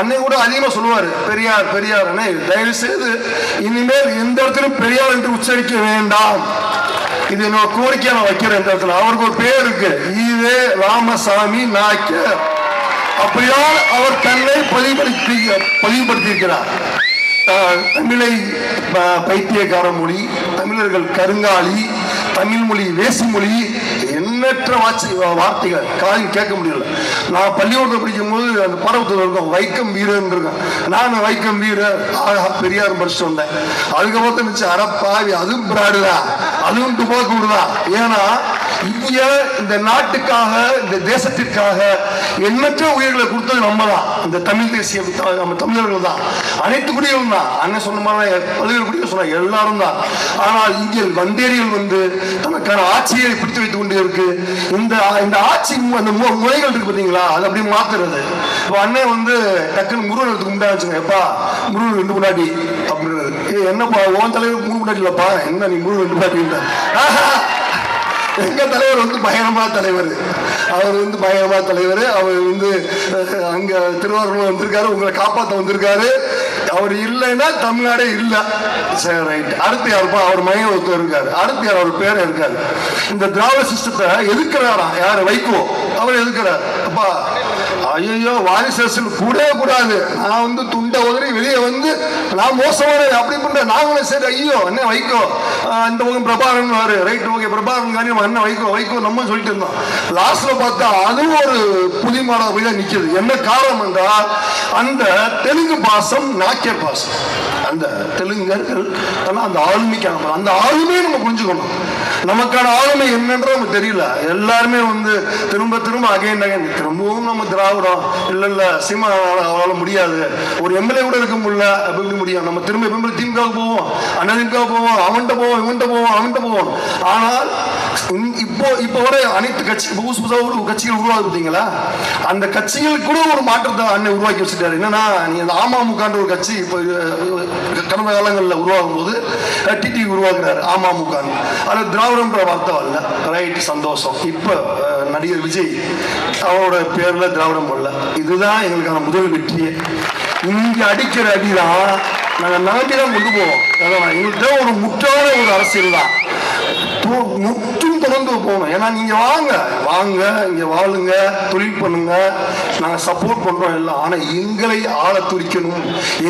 அன்னை கூட அதிகமாக சொல்லுவார் பெரியார் பெரியார் அண்ணே தயவு செய்து இனிமேல் எந்த இடத்திலும் பெரியார் என்று உச்சரிக்க வேண்டாம். இது நான் கோரிக்கையை நான் வைக்கிறேன் இந்த இடத்துல. அவருக்கு ஒரு பேர் இருக்கு. ஈவே ராமசாமி நாயக்கர். அப்படியால் அவர் தன்னை பதிவுபடுத்தி பதிவுபடுத்தியிருக்கிறார். தமிழை பைத்தியக்கார மொழி தமிழர்கள் கருங்காலி தமிழ் மொழி வேசி மொழி எண்ணற்ற வாட்சி வார்த்தைகள். காலையில் கேட்க முடியல. நான் பள்ளிக்கூடத்தில் படிக்கும்போது அந்த பருவத்தில் இருக்கும் வைக்கம் வீரன் இருக்கும் நான் வைக்கம் வீரர். ஆகா பெரியார் படிச்சுட்டு வந்தேன் அதுக்கப்புறம் இருந்துச்சு அறப்பாவி அதுவும் பிராடுதா அதுவும் துப்பாக்கி ஏன்னா இங்க இந்த நாட்டுக்காக இந்த தேசத்திற்காக எண்ணற்ற உயிர்களை கொடுத்தது நம்ம தான் இந்த தமிழ் தேசிய நம்ம தமிழர்கள் தான். அனைத்து குடிகளும் தான். அண்ணன் சொன்ன மாதிரி பல்வேறு குடிகள் சொன்னாங்க எல்லாரும் தான். ஆனால் இங்கே வந்தேரிகள் வந்து தனக்கான ஆட்சியை பிடித்து வைத்துக் கொண்டே இருக்கு. இந்த இந்த ஆட்சி அந்த முறைகள் இருக்கு பார்த்தீங்களா? அது அப்படியே மாத்துறது. இப்போ அண்ணன் வந்து டக்குன்னு முருகன் எடுத்து முண்டாச்சுங்க எப்பா முருகன் ரெண்டு முன்னாடி. அப்படின்றது. ஏய், என்னப்பா உன் தலைவர் மூணு முன்னாடி இல்லப்பா? என்ன நீ முருகன் ரெண்டு முன்னாடி எங்கள் தலைவர் வந்து பயங்கரமாக தலைவர். அவர் வந்து பயங்கரமாக தலைவர். அவர் வந்து அங்கே திருவாரூர் வந்திருக்காரு உங்களை காப்பாற்ற வந்திருக்காரு. அவர் இல்லைன்னா தமிழ்நாடே இல்லை. சரி ரைட் அடுத்து யாருப்பா அவர் மையம் ஒருத்தர் இருக்காரு. அடுத்து யார் அவர் பேர் இருக்காரு. இந்த திராவிட சிஸ்டத்தை எதிர்க்கிறாரா யார்? வைகோ. அவர் எதிர்க்கிறார் அப்பா ஐயோ வாரிசு அரசியல் கூடவே கூடாது. நான் வந்து துண்டை உதறி வெளியே வந்து நான் மோசமான அப்படி பண்ற நாங்களும் சரி ஐயோ என்ன வைக்கோ அந்த இந்த பக்கம் பிரபாகரன் வாரு ரைட் ஓகே பிரபாகரன் காணி அண்ணன் வைக்கோ வைக்கோ நம்ம சொல்லிட்டு இருந்தோம். லாஸ்ட்ல பார்த்தா அதுவும் ஒரு புதிய மாடல் போய் தான் நிற்கிது என்ன காரணம் என்றால் அந்த தெலுங்கு பாசம் நாக்கிய பாசம். அந்த தெலுங்கர்கள் அந்த ஆளுமைக்கான அந்த ஆளுமையை நம்ம புரிஞ்சுக்கணும். நமக்கான ஆளுமை என்னன்ற நமக்கு தெரியல. எல்லாருமே வந்து திரும்ப திரும்ப அகைன் அகைன் திரும்பவும் நம்ம திராவிடம். இல்லை இல்லை சீமா அவளால் முடியாது. ஒரு எம்எல்ஏ கூட இருக்க முடியல அப்படி முடியும் நம்ம திரும்ப எப்பவுமே திமுக போவோம் அண்ணா திமுக போவோம் அவன்கிட்ட போவோம் இவன்கிட்ட போவோம் அவன்கிட்ட போவோம். ஆனால் இப்போ இப்போ வர அனைத்து கட்சி புதுசு புதுசாக ஒரு கட்சிகள் உருவாகுது பார்த்தீங்களா அந்த கட்சிகளுக்கு கூட ஒரு மாற்றத்தை அண்ணன் உருவாக்கி வச்சுட்டாரு. என்னன்னா நீ அந்த அமமுகன்ற ஒரு கட்சி இப்போ கடந்த காலங்களில் உருவாகும் போது டிடி உருவாக்குறாரு அமமுக அதில் திராவிடம்ன்ற வார்த்தை வரல ரைட் சந்தோஷம். இப்போ நடிகர் விஜய் அவரோட பேர்ல திராவிடம் வரல இதுதான் எங்களுக்கான முதல் வெற்றியே. இங்கே அடிக்கிற அடிதான் நாங்கள் நம்பி தான் கொண்டு போவோம். எங்களுக்கு ஒரு முற்றான ஒரு அரசியல் தான் முற்றும் தொடர்ந்து போகணும். ஏன்னா நீங்க வாங்க வாங்க இங்க வாழுங்க தொழில் பண்ணுங்க. நாங்கள் சப்போர்ட் பண்ணுறோம் எல்லாம். ஆனால் எங்களை ஆள துடிக்கணும்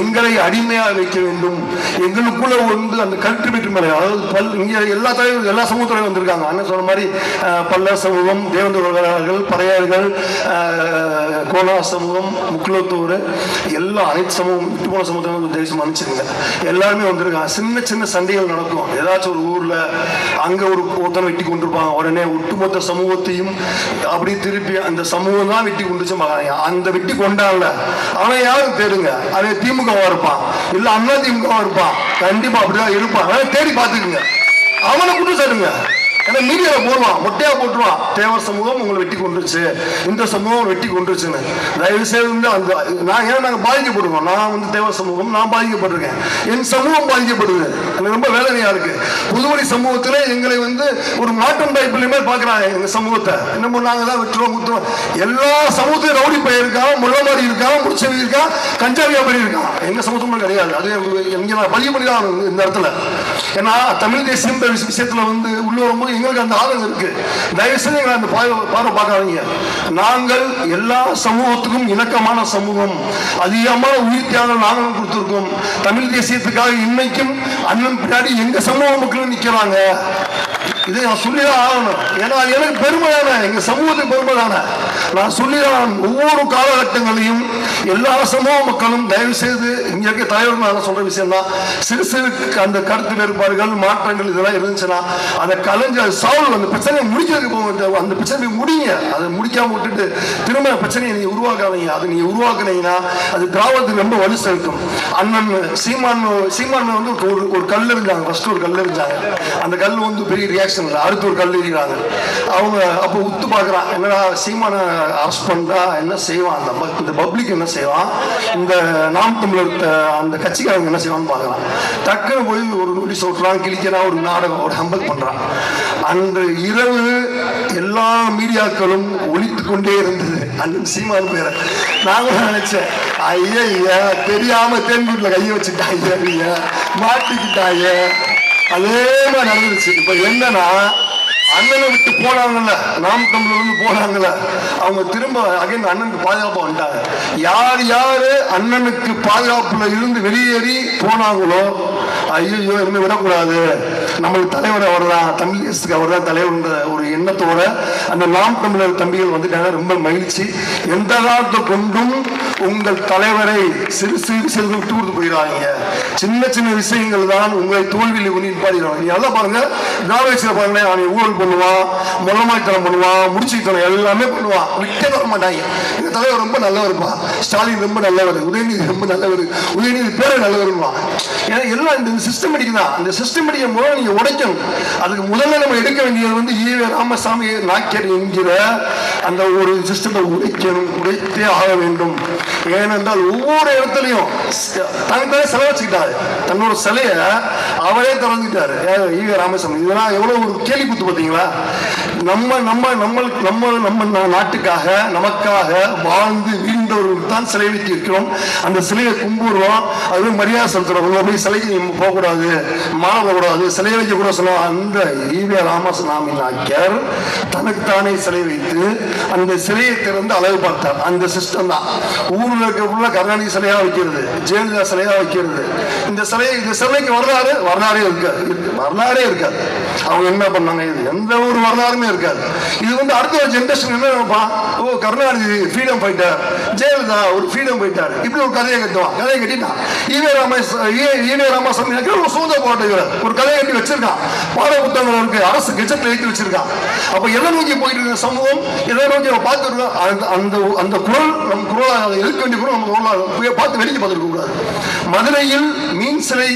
எங்களை அடிமையாக வைக்க வேண்டும். எங்களுக்குள்ள வந்து அந்த கல்வி மேலே அதாவது பல் இங்கே எல்லா தலைவர்கள் எல்லா சமூகத்திலையும் வந்திருக்காங்க. அண்ணன் சொன்ன மாதிரி பல்ல சமூகம் தேவந்தூர்கள் பறையர்கள் கோலா சமூகம் முக்குலத்தூர் எல்லா அனைத்து சமூகம் விட்டு போன சமூகத்தை தேசம் அனுப்பிச்சிருங்க எல்லாருமே வந்திருக்காங்க. சின்ன சின்ன சண்டைகள் நடக்கும். ஏதாச்சும் ஒரு ஊரில் அங்கே ஒரு ஒருத்தனை வெட்டி கொண்டிருப்பாங்க. உடனே ஒட்டுமொத்த சமூகத்தையும் அப்படி திருப்பி அந்த சமூகம் தான் வெட்டி கொண்டுச்சு மகாராஜா அந்த வெட்டி கொண்டாடல. அவன் யாரும் தேடுங்க. அவன் திமுகவா இருப்பான் இல்ல அண்ணா திமுகவா இருப்பான் கண்டிப்பா அப்படிதான் இருப்பான் தேடி பாத்துக்குங்க அவனை குற்றம் சொல்லுங்க ஏன்னா மீடியால போடுவான் மொட்டையா போட்டுருவான். தேவர் சமூகம் உங்களை வெட்டி கொண்டுருச்சு. இந்த சமூகம் வெட்டி கொண்டுருச்சுன்னு. தயவு செய்து அந்த நான் ஏன்னா நாங்கள் பாதிக்கப்படுவோம் நான் வந்து தேவர் சமூகம் நான் பாதிக்கப்பட்டிருக்கேன். என் சமூகம் பாதிக்கப்படுது. எனக்கு ரொம்ப வேதனையா இருக்கு. புதுவழி சமூகத்தில் எங்களை வந்து ஒரு மாற்றம் டைப்லையுமே பார்க்குறாங்க எங்க சமூகத்தை. என்ன நாங்கள் தான் வெட்டுறோம் குத்துறோம். எல்லா சமூகத்தையும் ரவுடி பையன் இருக்கான் முள்ளமாரி இருக்கான் முடிச்சவி இருக்கான் கஞ்சாவியா மாதிரி இருக்கான். எங்க சமூகமும் கிடையாது. அது எங்க நான் பதிவு பண்ணி தான் இந்த இடத்துல. ஏன்னா தமிழ் தேசியம் இந்த விஷயத்துல வந்து உள்ள வரும்போது எங்களுக்கு அந்த ஆதங்கம் இருக்கு. தயவு செய்து எங்களை அந்த பார்வை பார்க்காதீங்க. நாங்கள் எல்லா சமூகத்துக்கும் இணக்கமான சமூகம். அதிகமான உயிர் தியாகம் நாங்களும் கொடுத்துருக்கோம். தமிழ் தேசியத்துக்காக இன்னைக்கும் அண்ணன் பின்னாடி எங்க சமூக மக்களும் நிக்கிறாங்க? இதை நான் சொல்லிதான் ஆகணும். ஏன்னா எனக்கு பெருமை தானே எங்க சமூகத்துக்கு பெருமை தானே நான் சொல்லிதான் ஒவ்வொரு காலகட்டங்களையும் எல்லா சமூக மக்களும் தயவு செய்து இங்க இருக்க தலைவர் நான் சொல்ற விஷயம் தான் சிறு சிறு அந்த கருத்து வேறுபாடுகள் மாற்றங்கள் இதெல்லாம் இருந்துச்சுன்னா அதை கலைஞ்சு அது சால்வ் அந்த பிரச்சனையை முடிக்கிறதுக்கு போங்க அந்த பிரச்சனையை முடிங்க. அதை முடிக்காம விட்டுட்டு திரும்ப பிரச்சனையை நீங்க உருவாக்காதீங்க. அதை நீங்க உருவாக்குனீங்கன்னா அது திராவிடத்துக்கு ரொம்ப வலு சேர்க்கும் அண்ணன் சீமான் சீமான் வந்து ஒரு ஒரு கல் இருந்தாங்க ஃபர்ஸ்ட் ஒரு கல் இருந்தாங்க அந்த கல் வந்து பெரிய ரியாக்ஷன் இல்லை அடுத்து ஒரு கல் இருக்கிறாங்க அவங்க அப்போ உத்து பார்க்குறான். என்னடா சீமானை அரெஸ்ட் பண்ணா என்ன செய்வான்? அந்த இந்த பப்ளிக் என்ன செய்வான்? இந்த நாம் தமிழர் அந்த கட்சிக்காரங்க என்ன செய்வான்னு பார்க்கலாம். டக்குன்னு போய் ஒரு நோட்டீஸ் ஓட்டுறான் கிழிக்கிறான் ஒரு நாடகம் ஒரு ஹம்பல் பண்றான். அன்று இரவு எல்லா மீடியாக்களும் ஒழித்து கொண்டே இருந்தது. அண்ணன் சீமான் பேரை. நாங்களும் நினைச்சேன் ஐயா ஐயா தெரியாம தேன்கூட்டில் கையை வச்சுட்டாங்க ஐயா மாட்டிக்கிட்டாங்க அதே மாதிரி நடந்துருச்சு. இப்ப என்னன்னா அண்ணனை விட்டு போனாங்கல்ல நாம் தமிழர் போனாங்கல்ல. அவங்க திரும்ப அகைன் அண்ணனுக்கு பாதுகாப்பாக வந்துட்டாங்க. யார் யாரு அண்ணனுக்கு பாதுகாப்புல இருந்து வெளியேறி போனாங்களோ ஐயோ இனிமே விடக்கூடாது. நம்மளுக்கு தலைவர் அவர் தான் தமிழ் அவர் தான் தலைவர்ன்ற ஒரு எண்ணத்தோட அந்த நாம் தமிழர் தம்பிகள் வந்துட்டாங்க. ரொம்ப மகிழ்ச்சி. எந்த காலத்தை கொண்டும் உங்கள் தலைவரை சிறு சிறு சிறு விட்டு கொடுத்து போயிடாதீங்க. சின்ன சின்ன விஷயங்கள் தான் உங்களை தோல்வியில் கொண்டு நிப்பாடிடுவாங்க நீ நல்லா பாருங்க. திராவிட பாருங்களேன் அவன் ஊழல் பண்ணுவான் முளமாய்த்தனம் பண்ணுவான் முடிச்சுத்தனம் எல்லாமே பண்ணுவான் விட்டே வர மாட்டாங்க. இந்த தலைவர் ரொம்ப நல்லவருப்பா ஸ்டாலின் ரொம்ப நல்லவர் உதயநிதி ரொம்ப நல்லவர் உதயநிதி பேரை நல்லவருவான் ஏன்னா எல்லாம் இந்த சிஸ்டமேட்டிக் தான். அந்த சிஸ்டமேட்டிக்கை மூலம் நீங்க உடைக்கணும். அதுக்கு முதல்ல நம்ம எடுக்க வேண்டியது வந்து ஈவே ராமசாமி நாக்கியர் என்கிற அந்த ஒரு சிஸ்டத்தை உடைக்கணும் உடைத்தே ஆக வேண்டும். ஏனென்றால் ஒவ்வொரு இடத்துலையும் தனக்கு செலவு வச்சுக்கிட்டாரு தன்னோட சிலைய அவரே திறந்துட்டாரு ஈக ராமசாமி இதெல்லாம் எவ்வளவு ஒரு கேள்வி குத்து பார்த்தீங்களா? நம்ம நம்ம நம்மளுக்கு நம்ம நம்ம நாட்டுக்காக நமக்காக வாழ்ந்து கொண்டவர்களுக்கு தான் சிலை வைத்து வைக்கிறோம் அந்த சிலையை கும்பிடுறோம். அது மரியாதை செலுத்துறோம். உங்களை போய் சிலைக்கு நீ போகக்கூடாது மாலை போகக்கூடாது. சிலை வைக்க கூட சொல்லுவோம் அந்த ஈவே ராமசுவாமி நாக்கியர் தனக்குத்தானே சிலை வைத்து அந்த சிலையை திறந்து அழகு பார்த்தார். அந்த சிஸ்டம் தான். ஊரில் இருக்க உள்ள கருணாநிதி சிலையா வைக்கிறது. ஜெயலலிதா சிலையா வைக்கிறது. இந்த சிலை இந்த சிலைக்கு வரலாறு வரலாறே இருக்காது. வரலாறே இருக்காது. அவங்க என்ன பண்ணாங்க? இது எந்த ஒரு வரலாறுமே இருக்காது. இது வந்து அடுத்த ஒரு ஜென்ரேஷன் என்ன நினைப்பான் ஓ கருணாநிதி ஃப்ரீடம் ஃபைட்டர் ஜெயலலிதா ஒரு ஃப்ரீடம் போயிட்டாரு. இப்படி ஒரு கதையை கட்டுவான் கதையை கட்டிட்டான் E V Rama E V Ramasamy ஒரு சுதந்திர போராட்டவர் ஒரு கதையை கட்டி வச்சிருக்கான் பாட புத்தகங்கள் இருக்கு அரசு கெஜெட்ல எழுதி வச்சிருக்கான் அப்ப எதை நோக்கி போயிட்டு இருக்க சமூகம்? எதை நோக்கி அவன் பார்த்துட்டு அந்த அந்த அந்த குரல் நம் குரலாக அதை வேண்டிய குரல் நம்ம குரலாக போய் பார்த்து வெளியே பார்த்துருக்க கூடாது. மதுரையில் மீன் சிலை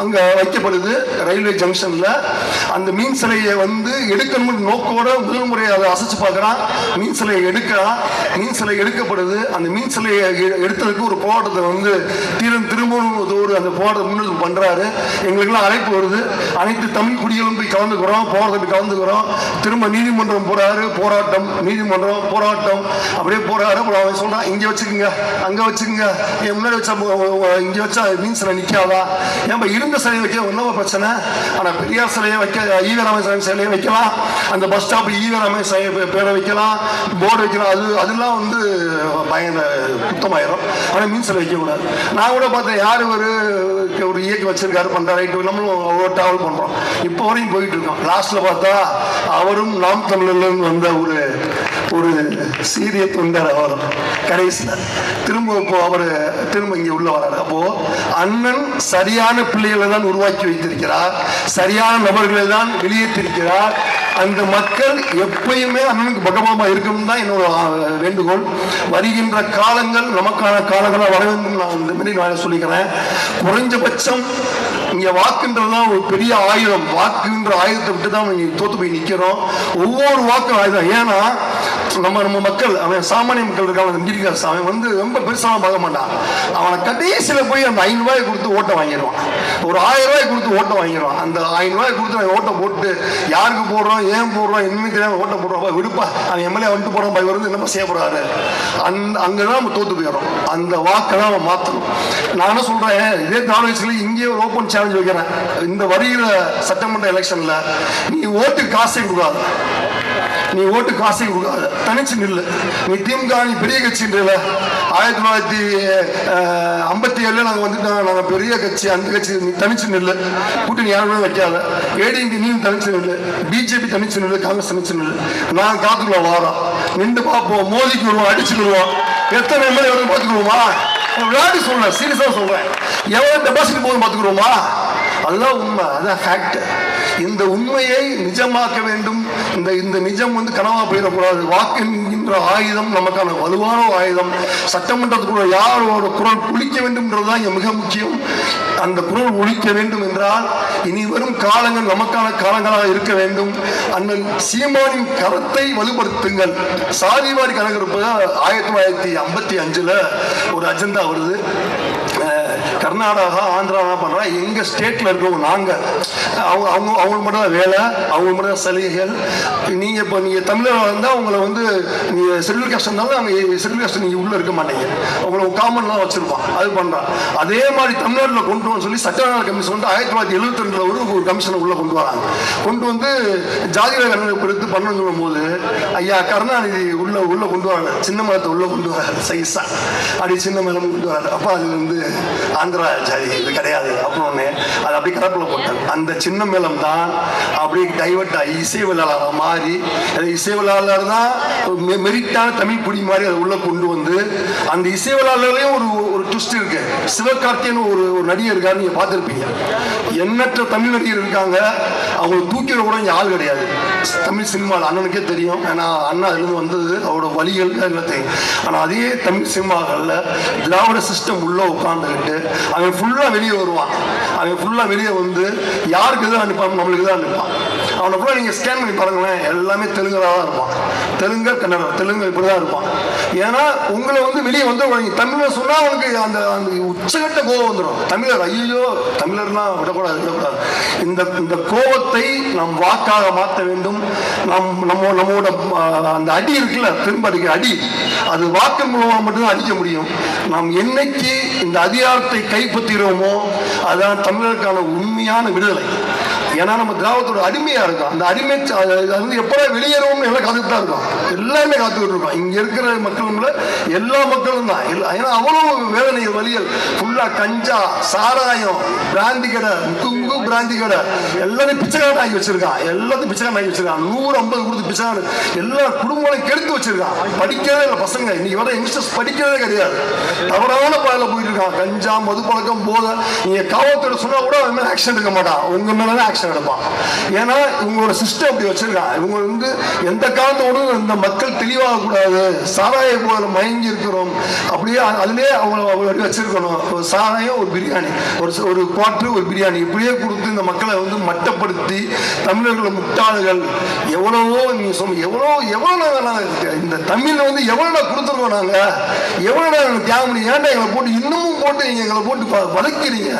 அங்க வைக்கப்படுது ரயில்வே ஜங்ஷன்ல அந்த மீன் சிலையை வந்து எடுக்கணும்னு நோக்கோட முதல் முறை அதை அசைச்சு பார்க்கறான். மீன் சிலையை எடுக்கிறான் மீன் சிலை எடுக்கப்படுது. அந்த மீன் சிலையை எடுத்ததுக்கு ஒரு போராட்டத்தை வந்து திரு திரும்பூர் அந்த போராட்டத்தை முன்னெடுப்பு பண்ணுறாரு எங்களுக்கெல்லாம் அழைப்பு வருது. அனைத்து தமிழ் குடிகளும் போய் கலந்துக்கிறோம் போராட்டத்தை போய் கலந்துக்கிறோம். திரும்ப நீதிமன்றம் போகிறாரு போராட்டம் நீதிமன்றம் போராட்டம். அப்படியே போகிறாரு அப்புறம் அவன் சொல்கிறான் இங்கே வச்சுக்கோங்க அங்கே வச்சுக்கோங்க. என் முன்னாடி வச்சா இங்கே வச்சா மீன் சிலை ஏன் ஏன்பா இருந்த சிலையை வைக்க ஒன்றும் பிரச்சனை. ஆனால் பெரியார் சிலையை வைக்க ஈவராமசாமி சிலையை வைக்கலாம். அந்த பஸ் ஸ்டாப் ஈவராமசாமி பேரை வைக்கலாம். போர்டு வைக்கலாம். அது அதெல்லாம் வந்து வாங்கின சுத்தமாயிரும் ஆனா மீன் வைக்கக்கூடாது. நான் கூட பார்த்தேன் யார் ஒரு ஒரு இயக்கி வச்சிருக்காரு பண்ணுறாரு நம்மளும் அவ்வளோ ட்ராவல் பண்ணுறோம் இப்போ வரையும் போயிட்டு இருக்கோம். லாஸ்ட்ல பார்த்தா அவரும் நாம் தமிழ்ல வந்த ஒரு ஒரு சீரிய தொண்டர் அவர் கடைசியில் திரும்ப இப்போ அவர் திரும்ப இங்கே உள்ள வரார் அப்போ அண்ணன் சரியான பிள்ளைகளை தான் உருவாக்கி வைத்திருக்கிறார். சரியான நபர்களை தான் வெளியேற்றிருக்கிறார். அந்த மக்கள் எப்பயுமே அண்ணனுக்கு பகவாமா இருக்கும் தான் என்னோட வேண்டுகோள். வருகின்ற காலங்கள் நமக்கான காலங்களாக வர வேண்டும் நான் இந்த மாதிரி நான் சொல்லிக்கிறேன். குறைஞ்சபட்சம் இங்கே வாக்குன்றதுதான் ஒரு பெரிய ஆயுதம். வாக்குன்ற ஆயுதத்தை விட்டு தான் இங்க தோத்து போய் நிற்கிறோம் ஒவ்வொரு வாக்கும் ஆயுதம். ஏன்னா நம்ம நம்ம மக்கள் அவன் சாமானிய மக்கள் இருக்கான் மிடில் அவன் வந்து ரொம்ப பெருசாக பார்க்க மாட்டான். அவனை கடைசியில் போய் அந்த ஐநூறு ரூபாய் கொடுத்து ஓட்டை வாங்கிடுவான் ஒரு ஆயிரம் ரூபாய் கொடுத்து ஓட்டை வாங்கிடுவான் அந்த ஆயிரம் ரூபாய் கொடுத்து அவன் ஓட்டை போட்டு யாருக்கு போடுறோம் ஏன் போடுறோம் இன்னும் தெரியாமல் ஓட்டை போடுறோம் விடுப்பா அவன் எம்எல்ஏ வந்துட்டு போறான் போய் வந்து என்னமா செய்யப்படுறாரு அங்கே தான் நம்ம தோற்று போயிடும் அந்த வாக்கை தான் அவன் மாற்றணும் நான் என்ன சொல்கிறேன் இதே திராவிட இங்கேயே ஒரு ஓப்பன் சேலஞ்ச் வைக்கிறேன். இந்த வருகிற சட்டமன்ற எலெக்ஷனில் நீ ஓட்டு காசை கொடுக்காது. நீ ஓட்டு காசை கொடுக்காத தனிச்சு நில்லு. நீ திமுக நீ பெரிய கட்சின்றல ஆயிரத்தி தொள்ளாயிரத்தி ஐம்பத்தி ஏழுல நாங்கள் வந்துட்டோம். நாங்கள் பெரிய கட்சி அந்த கட்சி நீ தனிச்சு நில்லு. கூட்டணி யாருமே வைக்காத. ஏடிஎம்பி நீ தனிச்சு நில்லு. பிஜேபி தனிச்சு நில்லு. காங்கிரஸ் தனிச்சு நில்லு. நான் காத்துக்குள்ள வாரோம் நின்று பார்ப்போம். மோதிக்கு மோதிக்கிடுவோம் அடிச்சுக்கிடுவோம் எத்தனை எம்எல்ஏ வரும் பார்த்துக்கிடுவோமா விளையாட்டு சொல்றேன். சீரியஸாக சொல்றேன். எவ்வளோ டெபாசிட் போதும் பார்த்துக்கிடுவோமா அதுதான் உண்மை. அதான் ஃபேக்ட் இந்த உண்மையை நிஜமாக்க வேண்டும். இந்த இந்த நிஜம் வந்து கனவா போயிடக்கூடாது. வாக்கு என்கின்ற ஆயுதம் நமக்கான வலுவான ஆயுதம். சட்டமன்றத்துக்குள்ள யாரோட குரல் ஒழிக்க வேண்டும்ன்றதுதான் இங்க மிக முக்கியம். அந்த குரல் ஒழிக்க வேண்டும் என்றால் இனி வரும் காலங்கள் நமக்கான காலங்களாக இருக்க வேண்டும். அண்ணன் சீமானின் கரத்தை வலுப்படுத்துங்கள். சாதிவாரி கணக்கெடுப்பு ஆயிரத்தி தொள்ளாயிரத்தி ஐம்பத்தி அஞ்சுல ஒரு அஜெண்டா வருது. கர்நாடகா ஆந்திரா பண்றா எங்க ஸ்டேட்ல இருக்கவங்க நாங்க. அவங்க அவங்க அவங்களுக்கு மட்டும் தான் வேலை அவங்களுக்கு மட்டும் தான் சலுகைகள். நீங்க இப்போ நீங்க தமிழர் வந்தா உங்களை வந்து நீங்க செல்வல் கஷ்டம் இருந்தாலும் அவங்க செல்வல் கஷ்டம் நீங்க உள்ள இருக்க மாட்டீங்க. அவங்கள காமன் தான் அது பண்றான் அதே மாதிரி தமிழ்நாட்டில் கொண்டு வந்து சொல்லி சட்டநாள் கமிஷன் வந்து ஆயிரத்தி தொள்ளாயிரத்தி எழுபத்தி ரெண்டில் ஒரு ஒரு கமிஷனை உள்ள கொண்டு வராங்க. கொண்டு வந்து ஜாதி கணக்கு எடுத்து பண்ணணும் சொல்லும்போது ஐயா கருணாநிதி உள்ள உள்ள கொண்டு வராங்க. சின்ன மதத்தை உள்ள கொண்டு வராங்க சைஸா. அப்படி சின்ன மதம் கொண்டு வராங்க அப்போ அது வந்து ஆந்திரா சரி இது கிடையாது அப்படின்னு அது அப்படி கடப்பில் போட்டாங்க அந்த சின்ன மேளம் தான் அப்படியே டைவர்ட் ஆகி இசை விளையாளராக மாறி அது இசை விழாளர் தான் மெ- மெரிட்டான தமிழ் குடி மாதிரி அதை உள்ள கொண்டு வந்து அந்த இசை விளையாளர்லயும் ஒரு ஒரு ட்விஸ்ட் இருக்கு. சிவகார்த்தியன் ஒரு ஒரு நடிகர் இருக்காரு நீங்க பார்த்துருப்பீங்க. எண்ணற்ற தமிழ் நடிகர் இருக்காங்க. அவங்களை தூக்கிற கூட இங்க ஆள் கிடையாது. தமிழ் சினிமாவில் அண்ணனுக்கே தெரியும். ஏன்னா அண்ணா அதுலேருந்து வந்தது. அவரோட வழிகள் எல்லாம் தெரியும். ஆனால் அதே தமிழ் சினிமாக்களில் திராவிட சிஸ்டம் உள்ள உட்காந்துக்கிட்டு அவன் ஃபுல்லாக வெளியே வருவான். அவன் ஃபுல்லாக வெளியே வந்து யாருக்கு தான் அனுப்பான் நம்மளுக்கு தான் அனுப்பான். அவனை ஃபுல்லாக நீங்கள் ஸ்கேன் பண்ணி பாருங்களேன் எல்லாமே தெலுங்கராக தான் இருப்பான். தெலுங்கர் கன்னடம் தெலுங்கு இப்படி தான் இருப்பான். ஏன்னா உங்களை வந்து வெளியே வந்து நீங்க தமிழர் சொன்னால் அவனுக்கு அந்த அந்த உச்சகட்ட கோபம் வந்துடும் தமிழர் ஐயோ தமிழர்னா விடக்கூடாது விடக்கூடாது. இந்த இந்த கோபத்தை நாம் வாக்காக மாற்ற வேண்டும். நம் நம்ம நம்மோட அந்த அடி இருக்குல்ல திரும்ப அடிக்கிற அடி. அது வாக்கு மூலமாக மட்டும்தான் அடிக்க முடியும். நாம் என்னைக்கு இந்த அதிகாரத்தை கைப்பற்றுகிறோமோ அதான் தமிழருக்கான உண்மையான விடுதலை. ஏன்னா நம்ம திராவத்தோட அடிமையா இருக்கும் அந்த அடிமை ச- வந்து எப்படா வெளியேறவும் எல்லாம் காத்துட்டு தான் இருக்கும் எல்லாமே காத்துக்கிட்டு இருக்கோம் இங்க இருக்கிற மக்களும் எல்லா மக்களும் தான். எல்லா- ஏன்னா அவ்வளவு வேதனை வழிகள். ஃபுல்லா கஞ்சா சாராயம் பிராந்தி கடை குங்கு பிராந்தி கடை. எல்லாத்தையும் பிச்சைக்காரன் ஆகி வச்சிருக்கான். எல்லாத்தையும் பிச்சைக்காரன் ஆகி வச்சிருக்கான். நூறு ஐம்பது கொடுத்து பிச்சைக்காரன். எல்லா குடும்பங்களையும் கெடுத்து வச்சிருக்கான். படிக்கிறதே இல்லை பசங்க. இன்னைக்கு வர யங்ஸ்டர்ஸ் படிக்கிறதே கிடையாது. தவறான பாதையில் போயிட்டு இருக்கான். கஞ்சா மது பழக்கம் போதை. நீங்க காவல்துறை சொன்னா கூட அவன் மேலே ஆக்ஷன் எடுக்க மாட்டான். உங்க மேலே தான் ஆக்ஷன் எடுப்பான் ஏன்னா இவங்களோட சிஸ்டம் அப்படி வச்சிருக்கான் இவங்க வந்து எந்த காலத்தோடு இந்த மக்கள் தெளிவாக கூடாது சாராய போல மயங்கி இருக்கிறோம். அப்படியே அதுலேயே அவங்கள அப்படி வச்சிருக்கணும். ஒரு சாராயம் ஒரு பிரியாணி. ஒரு ஒரு குவாட்ரு ஒரு பிரியாணி. இப்படியே கொடுத்து இந்த மக்களை வந்து மட்டப்படுத்தி தமிழர்களை முட்டாள்கள். எவ்வளவோ நீங்க சொன்ன எவ்வளோ எவ்வளோ நாங்கள் இந்த தமிழில் வந்து எவ்வளோ கொடுத்துருக்கோம் நாங்க? எவ்வளோ தியாகம் ஏன்டா எங்களை போட்டு இன்னமும் போட்டு நீங்க எங்களை போட்டு வளர்க்கிறீங்க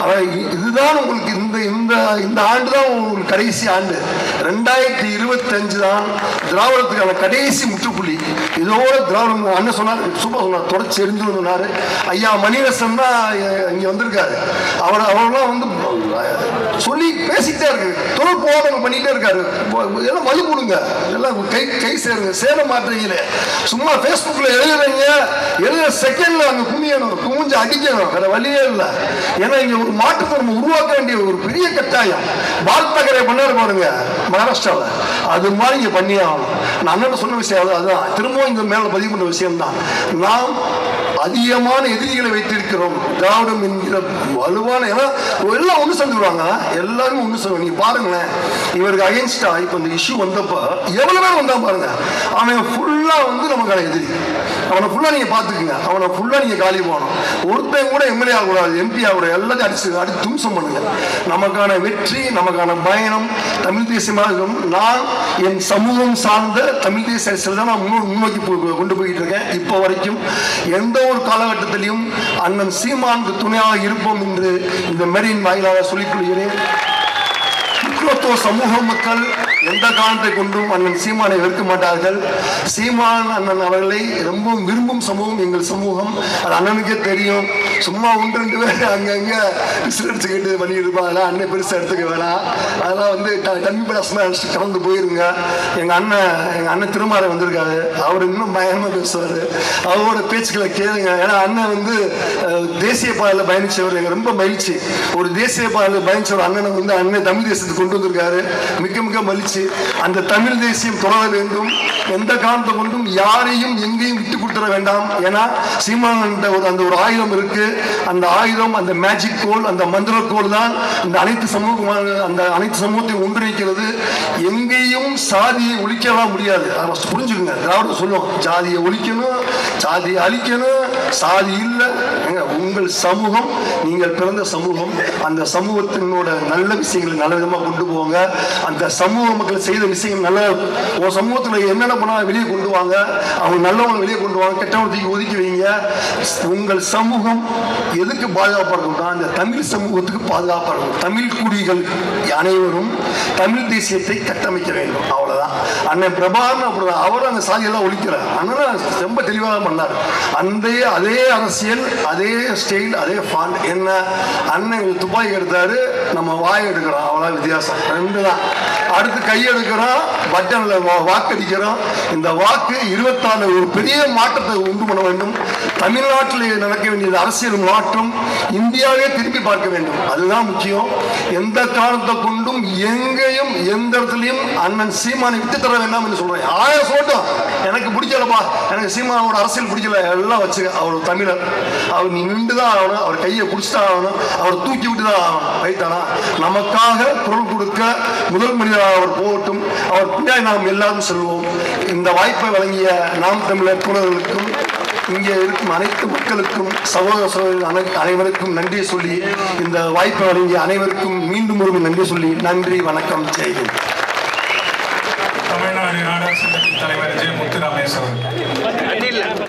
வதைக்கிறீங்க இதுதான் உங்களுக்கு இந்த இந்த இந்த ஆண்டு தான் உங்களுக்கு கடைசி ஆண்டு. ரெண்டாயிரத்தி இருபத்தஞ்சு தான் திராவிடத்துக்கான கடைசி முற்றுப்புள்ளி. இதோட திராவிடம் அண்ணன் சொன்னார் சூப்பர் சொன்னார் தொடர்ச்சி எரிஞ்சு சொன்னார். ஐயா மணிரசன் தான் இங்க வந்திருக்காரு. அவர் அவரெல்லாம் வந்து சொல்லி பேசிட்டே இருக்கு தொழில் போராட்டம் பண்ணிட்டே இருக்காரு. எல்லாம் வலு கொடுங்க. எல்லாம் கை கை சேருங்க. சேர மாட்டீங்களே சும்மா ஃபேஸ்புக்கில் எழுதுறீங்க. எழுதுற செகண்ட்ல அங்கே குமியணும் குமிஞ்சு அடிக்கணும். வேற வழியே இல்லை. ஏன்னா இங்க ஒரு மாற்றத்தை நம்ம உருவாக்க வேண்டிய ஒரு பெரிய கட்டாயம். பால்தகரை பண்ணாரு பாருங்க மகாராஷ்டிராவில் அது மாதிரி இங்க பண்ணி ஆகணும். நான் அண்ணன் சொன்ன விஷயம் அதுதான் திரும்பவும் இந்த மேல பதிவு பண்ண விஷயம் தான் நாம் அதிகமான எதிரிகளை வைத்திருக்கிறோம். திராவிடம் என்கிற வலுவான ஏன்னா எல்லாம் ஒன்று சேர்ந்துருவாங்க எல்லாருமே ஒன்று சொல்லுவாங்க நீங்க பாருங்களேன். இவருக்கு அகேன்ஸ்டா இப்போ இந்த இஷ்யூ வந்தப்ப எவ்வளவு பேர் வந்தா பாருங்க. அவன் ஃபுல்லா வந்து நமக்கான எதிரி. அவனை ஃபுல்லா நீங்க பார்த்துக்குங்க. அவனை ஃபுல்லாக நீங்கள் காலி போகணும் ஒருத்தன் கூட எம்எல்ஏ ஆகக்கூடாது எம்பி ஆகக்கூடாது எல்லாத்தையும் அடிச்சு அடிச்சு தும்சம் பண்ணுங்க. நமக்கான வெற்றி நமக்கான பயணம் தமிழ் தேசியமாக நான் என் சமூகம் சார்ந்த தமிழ் தேசிய அரசியல் தான் நான் முன்னோக்கி கொண்டு போயிட்டு இருக்கேன். இப்போ வரைக்கும் எந்த ஒரு காலகட்டத்திலையும் அண்ணன் சீமானுக்கு துணையாக இருப்போம் என்று இந்த மெரியின் வாயிலாக சொல்லிக் கொள்கிறேன். சமூக மக்கள் எந்த காரணத்தை கொண்டும் அண்ணன் சீமானை வெறுக்க மாட்டார்கள். சீமான் அண்ணன் அவர்களை ரொம்பவும் விரும்பும் சமூகம் எங்கள் சமூகம். அது அண்ணனுக்கே தெரியும். சும்மா ஒன்று ரெண்டு பேர் அங்கங்க விசில் அடிச்சுக்கிட்டு பண்ணிட்டு இருப்பாங்க அண்ணன் பெருசாக எடுத்துக்க வேணாம். அதெல்லாம் வந்து தண்ணி படாசமாக அடிச்சு கலந்து போயிருங்க. எங்கள் அண்ணன் எங்கள் அண்ணன் திருமாரை வந்திருக்காரு. அவர் இன்னும் பயமாக பேசுவார். அவரோட பேச்சுக்களை கேளுங்க. ஏன்னா அண்ணன் வந்து தேசிய பாதையில் பயணிச்சவர். எனக்கு ரொம்ப மகிழ்ச்சி. ஒரு தேசிய பாதையில் பயணிச்சவர் அண்ணனை வந்து அண்ணன் தமிழ் தேசத்துக்கு கொண்டு வந்திருக்காரு. மிக்க மிக்க மகிழ்ச்சி. அந்த தமிழ் தேசியம் தொடர வேண்டும். எந்த காரணத்தை கொண்டும் யாரையும் எங்கேயும் விட்டு கொடுத்துட வேண்டாம். ஏன்னா சீமான் ஒரு அந்த ஒரு ஆயுதம் இருக்கு. அந்த ஆயுதம் அந்த மேஜிக் கோல் அந்த மந்திர கோல் தான் இந்த அனைத்து சமூகமான அந்த அனைத்து சமூகத்தையும் ஒன்றிணைக்கிறது. எங்கேயும் சாதியை ஒழிக்கலாம் முடியாது. புரிஞ்சுக்கோங்க. திராவிட சொல்லுவோம் திராவிடம் ஜாதியை ஒழிக்கணும் சாதியை அழிக்கணும் சாதி இல்லை. உங்கள் சமூகம் நீங்கள் பிறந்த சமூகம் அந்த சமூகத்தினோட நல்ல விஷயங்களை நல்ல விதமாக கொண்டு போங்க. அந்த சமூக மக்கள் செய்த விஷயங்கள் நல்ல உன் சமூகத்தில் என்னென்ன பண்ணாலும் வெளியே கொண்டு வாங்க. அவங்க நல்லவங்களை வெளியே கொண்டு வாங்க கெட்டவங்களை தூக்கி ஒதுக்கி வைங்க. உங்கள் சமூகம் எதுக்கு பாதுகாப்பாக இருக்கணும்னா அந்த தமிழ் சமூகத்துக்கு பாதுகாப்பாக இருக்கும். தமிழ் குடிகள் அனைவரும் தமிழ் தேசியத்தை கட்டமைக்க வேண்டும். அன்னை அண்ணன் பிரபாகரன் அப்படிதான். அவரும் அந்த சாதியெல்லாம் ஒழிக்கிறார். அண்ணன் ரொம்ப தெளிவாக பண்ணார். அந்த அதே அரசியல் அதே ஸ்டைல் அதே ஃபாண்ட் என்ன? அண்ணன் துப்பாக்கி எடுத்தாரு நம்ம வாய் எடுக்கிறோம். அவ்வளோ வித்தியாசம். ரெண்டு தான் அடுத்து கை எடுக்கிறோம் பட்டனில் வாக்கடிக்கிறோம் இந்த வாக்கு இருபத்தாலு ஒரு பெரிய மாற்றத்தை உண்டு பண்ண வேண்டும். தமிழ்நாட்டில் நடக்க வேண்டியது அரசியல் மாற்றம் இந்தியாவே திருப்பி பார்க்க வேண்டும். அதுதான் முக்கியம். எந்த காரணத்தை கொண்டும் எங்கேயும் எந்த இடத்துலையும் அண்ணன் சீமானை விட்டு தர வேண்டாம் என்று சொல்றேன். ஆயிரம் சொல்லட்டும் எனக்கு பிடிக்கலப்பா. எனக்கு சீமானோட அரசியல் பிடிக்கல. எல்லாம் வச்சு அவர் தமிழர். அவர் நீ நின்று தான் ஆகணும். அவர் கையை பிடிச்சிதான் ஆகணும். அவர் தூக்கி விட்டு தான் ஆகணும். வைத்தானா நமக்காக குரல் கொடுக்க முதல் மனிதராக அவர் போகட்டும். அவர் பின்னாடி நாம் எல்லாரும் செல்வோம். இந்த வாய்ப்பை வழங்கிய நாம் தமிழர் புலர்களுக்கும் இங்கே இருக்கும் அனைத்து மக்களுக்கும் சகோதர சகோதரர்கள் அனை- அனைவருக்கும் நன்றி சொல்லி இந்த வாய்ப்பை வழங்கிய அனைவருக்கும் மீண்டும் ஒரு நன்றி சொல்லி நன்றி வணக்கம் செய்கிறேன் தமிழ்நாடு நாடார் சங்கத்தின் தலைவர் ஜெய முத்துராமேஸ்வரன்